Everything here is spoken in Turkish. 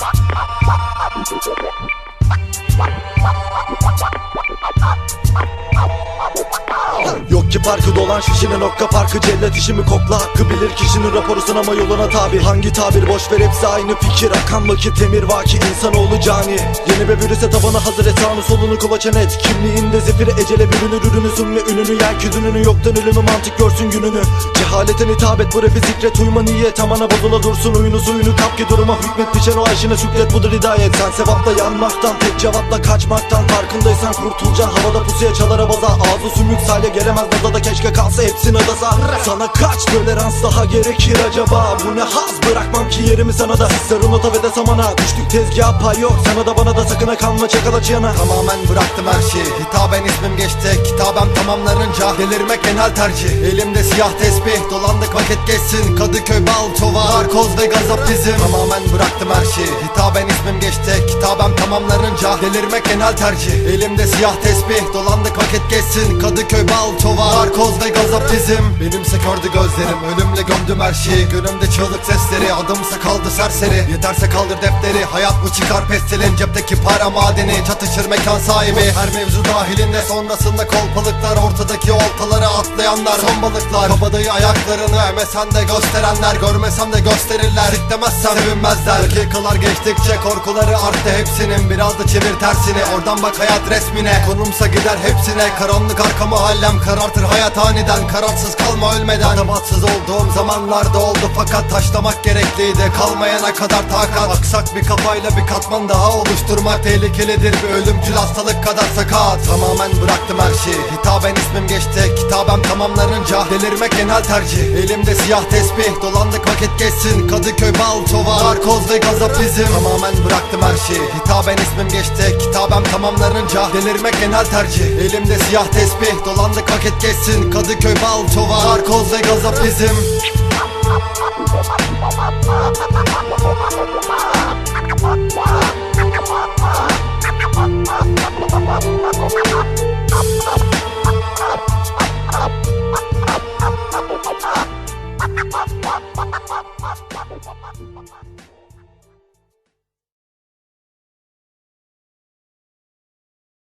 What? Ki parkı dolan şişinin okka parkı. Cellat işimi kokla hakkı bilir kişinin raporusun ama yoluna tabi. Hangi tabir boş ver hepsi aynı fikir. Akan vakit emir vaki insanoğlu cani. Yeni bir virüse tabanı hazır et sağını solunu kulaçan et. Kimliğinde zifiri ecele bürünür ürünü sun ve ününü. Yer küdününü yoktan ölümü mantık görsün gününü. Cehaleten hitap et bu rapi zikret uyma niyet. Amana bozula dursun oyunu suyunu kap ki duruma hükmet Biçen o aşına şükret budur hidayet. Sen sevapla yanmaktan tek cevapla kaçmaktan Farkındaysan kurtulacaksın havada pusuya çalar baza Ağzı sümük sale gelemez nazada keşke kalsa hepsini adasa Sana kaç tolerans daha gerekir acaba? Bu ne haz? Bırakmam ki yerimi sana da. Sarı nota ve de samana. Düştük tezgaha pay yok. Sana da bana da sakına kalma çakala çıyana Tamamen bıraktım her şeyi. Hitaben ismim geçti. Kitabem tamamlanınca Delirmek enhal tercih. Elimde siyah tesbih. Dolandık vakit geçsin. Kadıköy Balçova Narkoz ve gazap bizim. Tamamen bıraktım her şeyi. Hitaben ismim geçti. Kitabem tamamlanınca Delirmek enhal tercih. Elimde siyah tesbih. Dolandık vakit geçsin. Kadıköy Balçova Narkoz ve gazap bizim Benimse kördü gözlerim. Ölümle gömdüm her şeyi. Gönlümde çığlık sesleri. Adımsa kaldı serseri. Yeterse kaldır defteri. Hayat bu çıkar pestilin. Cepteki para madeni. Çatışır mekan sahibi. Her mevzu dahilinde sonrasında kolpalıklar Ortadaki oltaları atlayanlar. Son balıklar Kabadayı ayaklarını emesen de gösterenler. Görmesem de gösterirler. Siklemezsem sevinmezler. Dakikalar geçtikçe korkuları arttı hepsinin. Biraz da çevir tersini. Oradan bak hayat resmine. Konumsa gider hepsine. Karanlık arka mahallem karartır hayat aniden Kararsız kalma ölmeden. Matematsız olduğum zamanlarda oldu fakat taşlamak gerekliydi. Kalmayana kadar takat. Aksak bir kafayla bir katman daha oluşturmak tehlikelidir. Bir ölümcül hastalık kadar sakat. Tamamen bıraktım her şeyi. Hitaben ismim geçti. Kitabem tamamlanınca Delirmek enhal tercih. Elimde siyah tesbih. Dolandık vakit geçsin. Kadıköy Balçova Narkoz ve gazap bizim Tamamen bıraktım her şeyi. Hitaben ismim geçti. Kitabem tamamlanınca Delirmek enhal tercih. Elimde siyah tesbih. Dolandık vakit geçsin Kadıköy Balçova Narkoz ve gazap